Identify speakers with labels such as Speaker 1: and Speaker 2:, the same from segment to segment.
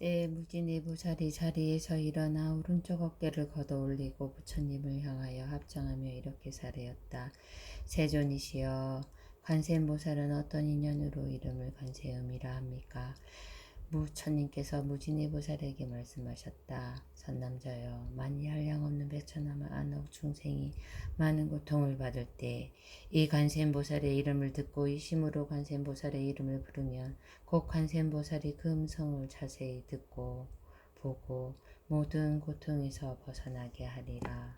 Speaker 1: 때에 무진의 보살이 자리에서 일어나 오른쪽 어깨를 걷어 올리고 부처님을 향하여 합장하며 이렇게 사례었다. 세존이시여 관세음보살은 어떤 인연으로 이름을 관세음이라 합니까? 부처님께서 무진의 보살에게 말씀하셨다. 선남자여 만일 한량 없는 백천하마 안옥 중생이 많은 고통을 받을 때이 관세음보살의 이름을 듣고 이 심으로 관세음보살의 이름을 부르면 곧 관세음보살이 그 음성을 자세히 듣고 보고 모든 고통에서 벗어나게 하리라.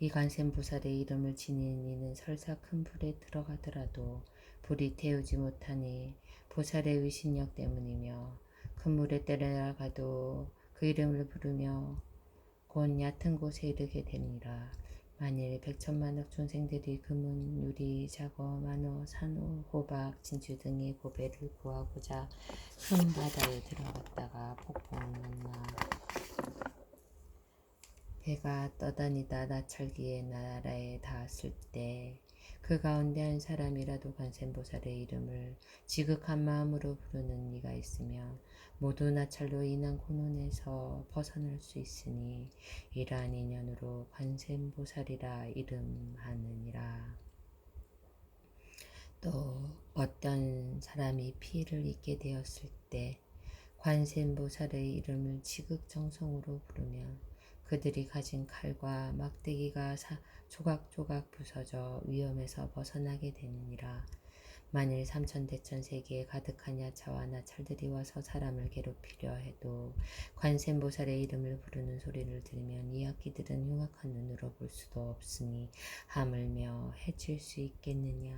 Speaker 1: 이 관세음보살의 이름을 지닌 이는 설사 큰 불에 들어가더라도 불이 태우지 못하니 보살의 위신력 때문이며 큰 물에 때려가도 그 이름을 부르며 곧 얕은 곳에 이르게 되니라. 만일 백천만억 중생들이 금은, 유리, 자거, 만호, 산호, 호박, 진주 등의 고배를 구하고자 큰 바다에 들어갔다가 폭풍을 만나 배가 떠다니다 나찰기의 나라에 닿았을 때 그 가운데 한 사람이라도 관세음보살의 이름을 지극한 마음으로 부르는 이가 있으면 모두 나찰로 인한 고난에서 벗어날 수 있으니 이러한 인연으로 관세음보살이라 이름하느니라. 또 어떤 사람이 피해를 입게 되었을 때 관세음보살의 이름을 지극정성으로 부르면 그들이 가진 칼과 막대기가 사, 조각조각 부서져 위험에서 벗어나게 되느니라. 만일 삼천대천 세계에 가득한 야차와 나찰들이 와서 사람을 괴롭히려 해도 관세음보살의 이름을 부르는 소리를 들으면 이 악기들은 흉악한 눈으로 볼 수도 없으니 하물며 해칠 수 있겠느냐.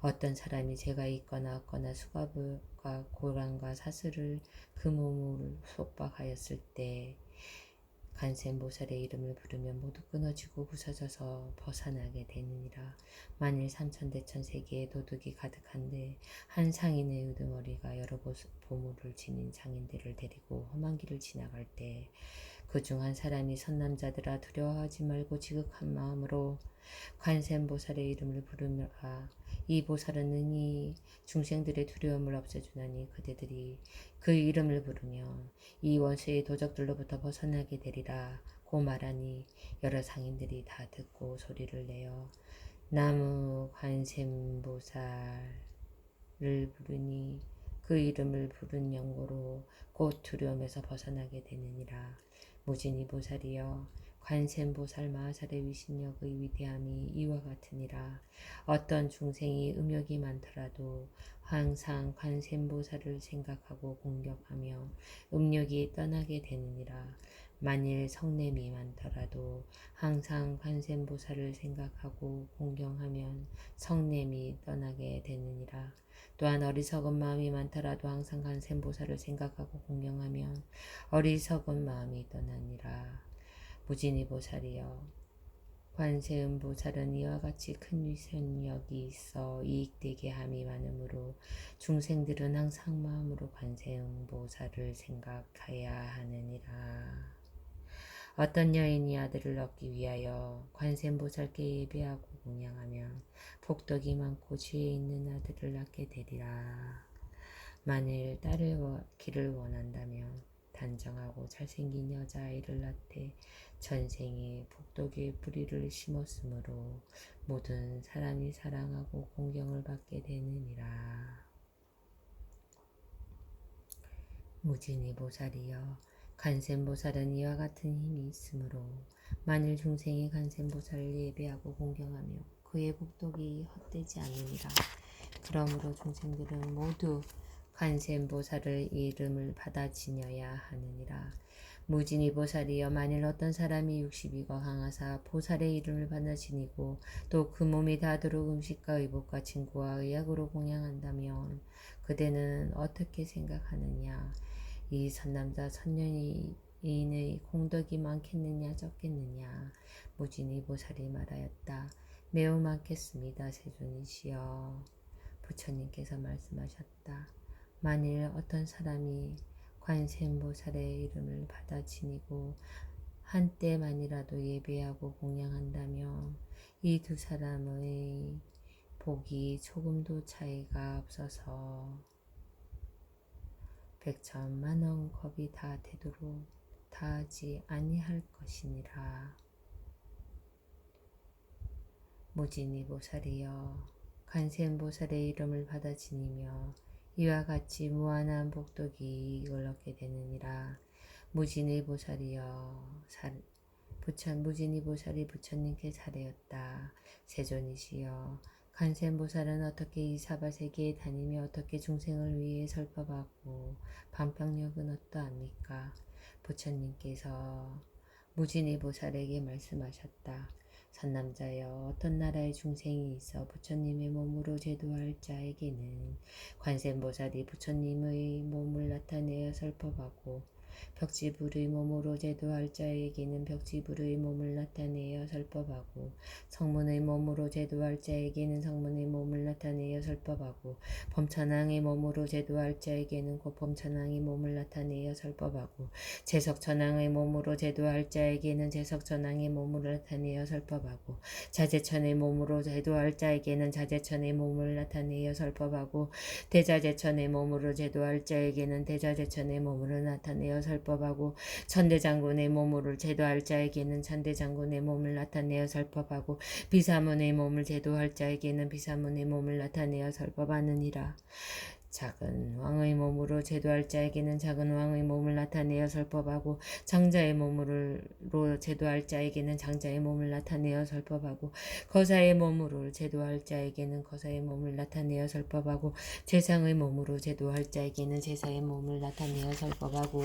Speaker 1: 어떤 사람이 죄가 있거나 없거나 수갑과 고랑과 사슬을 그 몸을 속박하였을 때 관세음보살의 이름을 부르면 모두 끊어지고 부서져서 벗어나게 되느니라. 만일 삼천대천 세계에 도둑이 가득한데 한 상인의 우두머리가 여러 보물을 지닌 장인들을 데리고 험한 길을 지나갈 때 그중한 사람이 선남자들아 두려워하지 말고 지극한 마음으로 관세음보살의 이름을 부르라. 이 보살은 능히 중생들의 두려움을 없애주나니 그대들이 그 이름을 부르며 이 원수의 도적들로부터 벗어나게 되리라. 고 말하니 여러 상인들이 다 듣고 소리를 내어 나무 관세음보살을 부르니 그 이름을 부른 영고로 곧 두려움에서 벗어나게 되느니라. 무진이 보살이여 관세음보살 마하살의 위신력의 위대함이 이와 같으니라. 어떤 중생이 음욕이 많더라도 항상 관세음보살을 생각하고 공격하며 음욕이 떠나게 되느니라. 만일 성냄이 많더라도 항상 관세음보살을 생각하고 공경하면 성냄이 떠나게 되느니라. 또한 어리석은 마음이 많더라도 항상 관세음보살을 생각하고 공경하면 어리석은 마음이 떠나니라. 무진이 보살이여 관세음 보살은 이와 같이 큰 위선력이 있어 이익되게 함이 많으므로 중생들은 항상 마음으로 관세음 보살을 생각해야 하느니라. 어떤 여인이 아들을 얻기 위하여 관세음 보살께 예배하고 공양하면 복덕이 많고 지혜 있는 아들을 낳게 되리라. 만일 딸을 길을 원한다면 단정하고 잘생긴 여자아이를 낳되 전생에 복덕의 뿌리를 심었으므로 모든 사람이 사랑하고 공경을 받게 되느니라. 무진이 보살이여 간센보살은 이와 같은 힘이 있으므로 만일 중생이 간센보살을 예배하고 공경하며 그의 복덕이 헛되지 않느니라. 그러므로 중생들은 모두 관세음보살의 이름을 받아 지녀야 하느니라. 무진이 보살이여 만일 어떤 사람이 60이가 강하사 보살의 이름을 받아 지니고 또 그 몸이 닿도록 음식과 의복과 친구와 의약으로 공양한다면 그대는 어떻게 생각하느냐 이 선남자 선년이 인의 공덕이 많겠느냐 적겠느냐. 무진이 보살이 말하였다. 매우 많겠습니다 세존이시여. 부처님께서 말씀하셨다. 만일 어떤 사람이 관세음보살의 이름을 받아 지니고 한때만이라도 예배하고 공양한다면 이 두 사람의 복이 조금도 차이가 없어서 백천만원 겁이 다 되도록 다하지 아니할 것이니라. 무진이 보살이여 간센 보살의 이름을 받아 지니며 이와 같이 무한한 복덕이 이익을 얻게 되느니라. 무진의 보살이여 살, 부천 무진이 보살이 부처님께 사례였다. 세존이시여 간센보살은 어떻게 이 사바세계에 다니며 어떻게 중생을 위해 설법하고 반병력은 어떠합니까? 부처님께서 무진이 보살에게 말씀하셨다. 선남자여 어떤 나라의 중생이 있어 부처님의 몸으로 제도할 자에게는 관세음보살이 부처님의 몸을 나타내어 설법하고 벽지불의 몸으로 제도할 자에게는 벽지불의 몸을 나타내어 설법하고 성문의 몸으로 제도할 자에게는 성문의 몸을 나타내어 설법하고 범천왕의 몸으로 제도할 자에게는 곧 범천왕의 몸을 나타내어 설법하고 제석천왕의 몸으로 제도할 자에게는 제석천왕의 몸을 나타내어 설법하고 자제천의 몸으로 제도할 자에게는 자제천의 몸을 나타내어 설법하고 대자제천의 몸으로 제도할 자에게는 대자제천의 몸으로 나타내어 설법하고 천대장군의 몸으로 제도할 자에게는 천대장군의 몸을 나타내어 설법하고 비사문의 몸을 제도할 자에게는 비사문의 몸을 나타내어 설법하느니라. 작은 왕의 몸으로 제도할 자에게는 작은 왕의 몸을 나타내어 설법하고 장자의 몸으로 제도할 자에게는 장자의 몸을 나타내어 설법하고 거사의 몸으로 제도할 자에게는 거사의 몸을 나타내어 설법하고 제상의 몸으로 제도할 자에게는 제사의 몸을 나타내어 설법하고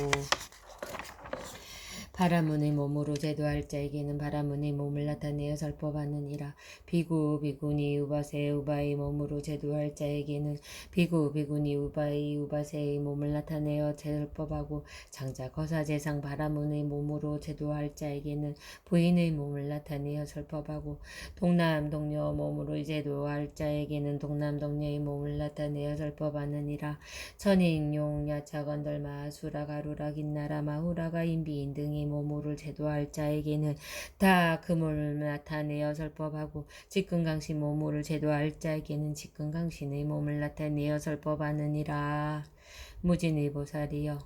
Speaker 1: 바라문의 몸으로 제도할 자에게는 바라문의 몸을 나타내어 설법하느니라. 비구 비구니 우바세 우바의 몸으로 제도할 자에게는 비구 비구니 우바의 우바세의 몸을 나타내어 설법하고 장자 거사제상 바라문의 몸으로 제도할 자에게는 부인의 몸을 나타내어 설법하고 동남 동녀 몸으로 제도할 자에게는 동남 동녀의 몸을 나타내어 설법하느니라. 천인 용 야차건덜마 수라 가루라 긴나라 마후라가 인비인 등의 몸으로 제도할 자에게는 다 금을 나타내어 설법하고 직근강신 몸으로 제도할 자에게는 직근강신의 몸을 나타내어 설법하느니라. 무진의 보살이여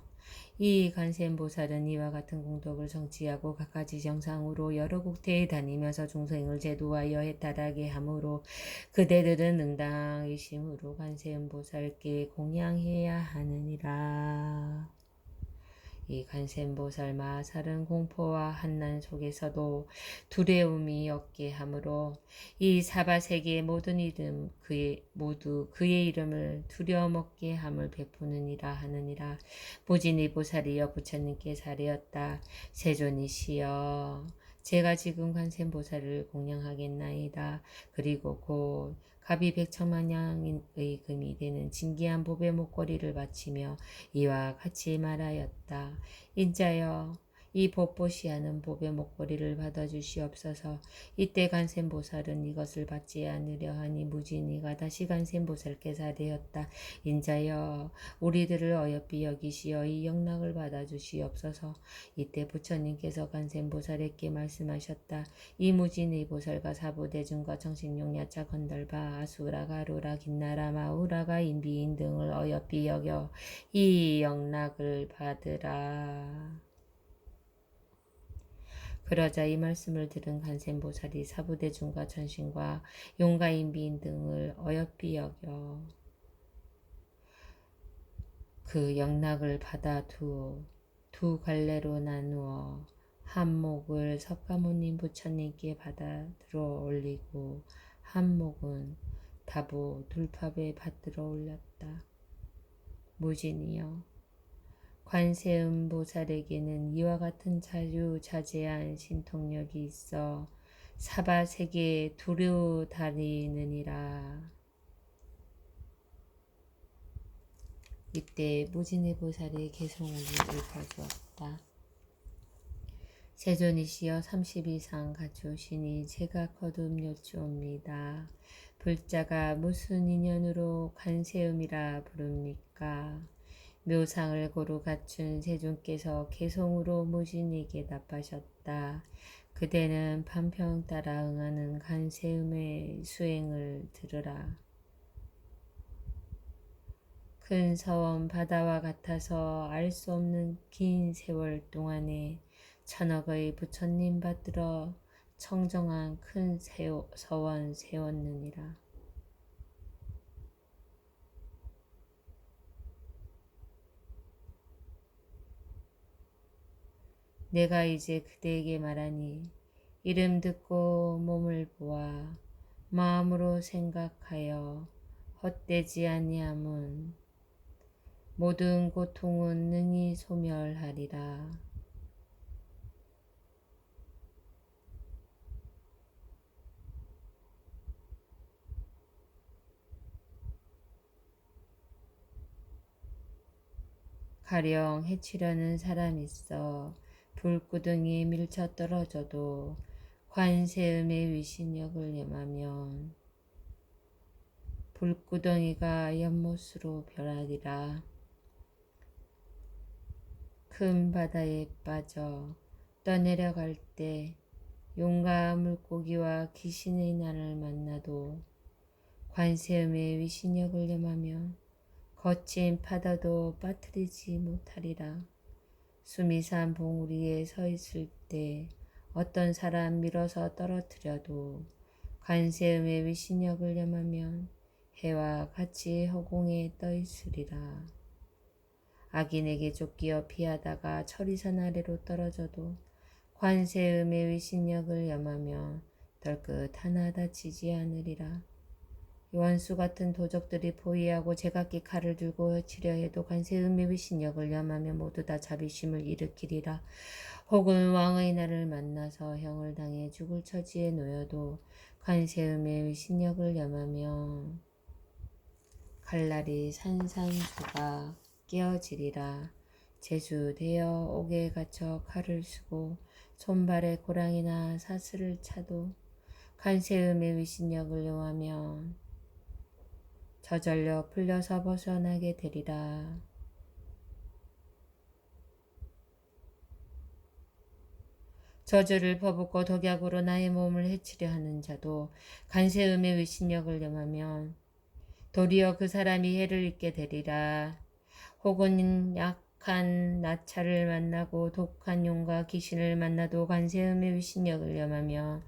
Speaker 1: 이 간센보살은 이와 같은 공덕을 성취하고 각가지 정상으로 여러 국태에 다니면서 중생을 제도하여 해탈하게 하므로 그대들은 응당의심으로 간센보살께 공양해야 하느니라. 이 간센보살 마 살은 공포와 한난 속에서도 두려움이 없게 하므로 이 사바세계의 모든 이름 그의 모두 그의 이름을 두려움 없게 함을 베푸느니라 하느니라 보진이 보살이여 부처님께 사리었다 세존이시여 제가 지금 관세음보살을 공양하겠나이다. 그리고 곧 갑이 백천만냥의 금이 되는 진기한 보배 목걸이를 바치며 이와 같이 말하였다. 인자여 이 법보시하는 법의 목걸이를 받아 주시옵소서. 이때 간센보살은 이것을 받지 않으려 하니 무진이가 다시 간센보살께 사되었다. 인자여 우리들을 어여삐 여기시어 이 영락을 받아 주시옵소서. 이때 부처님께서 간센보살에게 말씀하셨다. 이 무진의 보살과 사부대중과 정신용야차 건달바 아수라 가루라 긴나라 마우라가 인비인 등을 어여삐 여겨 이 영락을 받으라. 그러자 이 말씀을 들은 간센보살이 사부대중과 전신과 용가인비인 등을 어여삐 여겨 그 영락을 받아 두어 두 갈래로 나누어 한 목을 석가모님 부처님께 받아 들어 올리고 한 목은 다부 둘팝에 받들어 올렸다. 무진이여 관세음 보살에게는 이와 같은 자유자재한 신통력이 있어 사바 세계에 두루 다니느니라. 이때 무진의 보살의 개성을 읽어주었다. 세존이시여 30이상 갖추시니 제가 거듭 여쭈옵니다. 불자가 무슨 인연으로 관세음이라 부릅니까? 묘상을 고루 갖춘 세존께서 개성으로 무진에게 답하셨다. 그대는 반평 따라 응하는 간세음의 수행을 들으라. 큰 서원 바다와 같아서 알 수 없는 긴 세월 동안에 천억의 부처님 받들어 청정한 큰 세워, 서원 세웠느니라. 내가 이제 그대에게 말하니 이름 듣고 몸을 보아 마음으로 생각하여 헛되지 아니함은 모든 고통은 능히 소멸하리라. 가령 해치려는 사람이 있어 불구덩이에 밀쳐 떨어져도 관세음의 위신력을 염하면 불구덩이가 연못으로 변하리라. 큰 바다에 빠져 떠내려갈 때 용과 물고기와 귀신의 난을 만나도 관세음의 위신력을 염하면 거친 파도도 빠뜨리지 못하리라. 수미산 봉우리에 서 있을 때 어떤 사람 밀어서 떨어뜨려도 관세음의 위신력을 염하면 해와 같이 허공에 떠 있으리라. 악인에게 쫓기어 피하다가 철이산 아래로 떨어져도 관세음의 위신력을 염하며 덜끝 하나 다치지 않으리라. 원수 같은 도적들이 포위하고 제각기 칼을 들고 치려 해도 관세음의 위신력을 염하며 모두 다 자비심을 일으키리라. 혹은 왕의 날을 만나서 형을 당해 죽을 처지에 놓여도 관세음의 위신력을 염하며 칼날이 산산조각 깨어지리라. 제수되어 옥에 갇혀 칼을 쓰고 손발에 고랑이나 사슬을 차도 관세음의 위신력을 요하며 저절로 풀려서 벗어나게 되리라. 저주를 퍼붓고 독약으로 나의 몸을 해치려 하는 자도 간세음의 위신력을 염하면 도리어 그 사람이 해를 입게 되리라. 혹은 약한 나차를 만나고 독한 용과 귀신을 만나도 관세음의 위신력을 염하며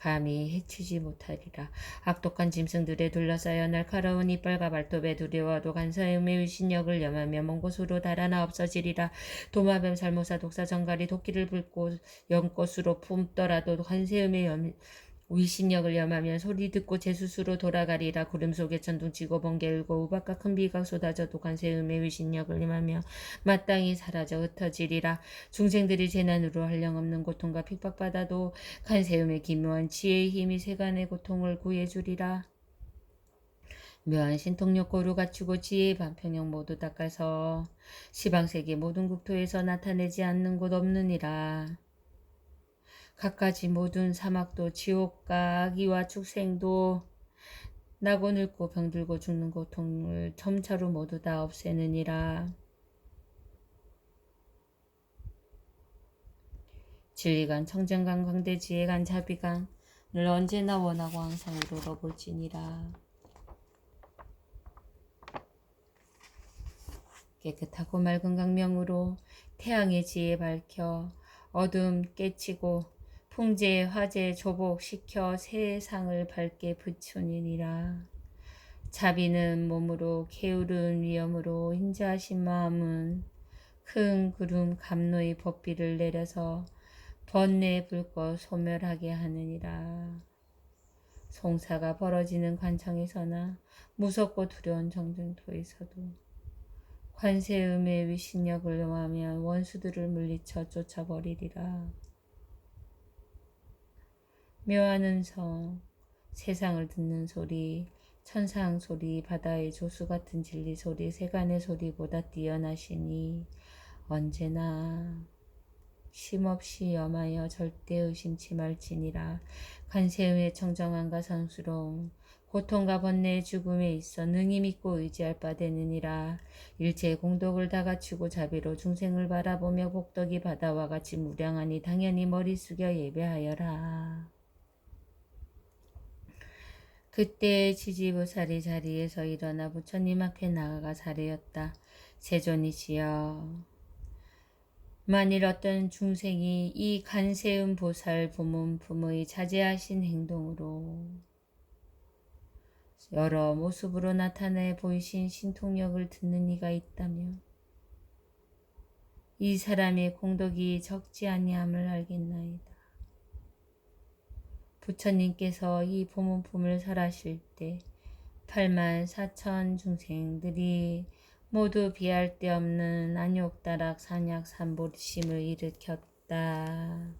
Speaker 1: 감히 해치지 못하리라. 악독한 짐승들에 둘러싸여 날카로운 이빨과 발톱에 두려워도 간사음의 위신력을 염하며 먼 곳으로 달아나 없어지리라. 도마뱀, 살모사, 독사, 정갈이 도끼를 붉고 연꽃으로 품더라도 관세음의 염, 위신력을 염하면 소리 듣고 제 스스로 돌아가리라 구름 속에 천둥치고 번개 울고 우박과 큰 비가 쏟아져도 관세음의 위신력을 염하며 마땅히 사라져 흩어지리라 중생들이 재난으로 한량없는 고통과 핍박받아도 관세음의 기묘한 지혜의 힘이 세간의 고통을 구해주리라 묘한 신통력고루 갖추고 지혜의 반평형 모두 닦아서 시방세계 모든 국토에서 나타내지 않는 곳 없느니라. 갖가지 모든 사막도 지옥과 악이와 축생도 나고 늙고 병들고 죽는 고통을 점차로 모두 다 없애느니라. 진리간, 청정간, 광대 지혜간, 자비간을 언제나 원하고 항상 이루어 볼지니라. 깨끗하고 맑은 강명으로 태양의 지혜 밝혀 어둠 깨치고 풍제, 화재, 조복시켜 세상을 밝게 비추니라. 자비는 몸으로 게으른 위엄으로 인자하신 마음은 큰 구름 감로의 법비를 내려서 번뇌 불꽃 소멸하게 하느니라. 송사가 벌어지는 관청에서나 무섭고 두려운 정쟁터에서도 관세음의 위신력을 용하면 원수들을 물리쳐 쫓아버리리라. 묘한 음성, 세상을 듣는 소리, 천상 소리, 바다의 조수 같은 진리 소리, 세간의 소리보다 뛰어나시니 언제나 쉼없이 염하여 절대 의심치 말지니라 관세음의 청정함과 상수롱 고통과 번뇌의 죽음에 있어 능히 믿고 의지할 바 되느니라 일체의 공덕을 다 갖추고 자비로 중생을 바라보며 복덕이 바다와 같이 무량하니 당연히 머리 숙여 예배하여라. 그때 지지보살이 자리에서 일어나 부처님 앞에 나아가 사례였다. 세존이시여. 만일 어떤 중생이 이 간세음 보살 부문품의 자제하신 행동으로 여러 모습으로 나타내 보이신 신통력을 듣는 이가 있다면 이 사람의 공덕이 적지 아니함을 알겠나이다. 부처님께서 이 보문품을 설하실 때 8만 4천 중생들이 모두 비할 데 없는 안욕다락 산약 삼보심을 일으켰다.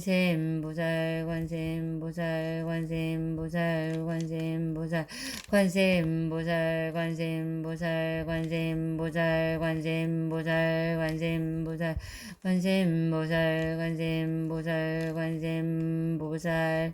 Speaker 1: 관세음보살 관세음보살 관세음보살 관세음보살 관세음보살 관세음보살 관세음보살 관세음보살 관세음보살 관세음보살 관세음보살 관세음보살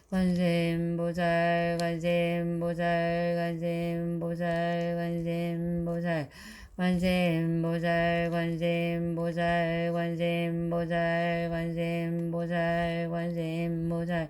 Speaker 1: 관세음보살 관세음보살 관세음보살 관세음보살 관세음보살 관세음보살 관세음보살 관세음보살 관세음보살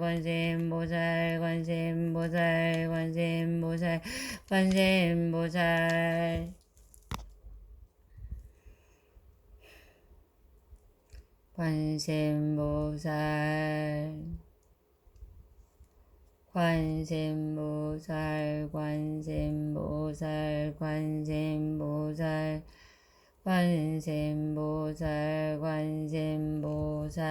Speaker 1: 관세음보살 관세음보살 관세음보살 관세음보살 관세음보살 관세음보살 관세음보살 관세음보살 관세음보살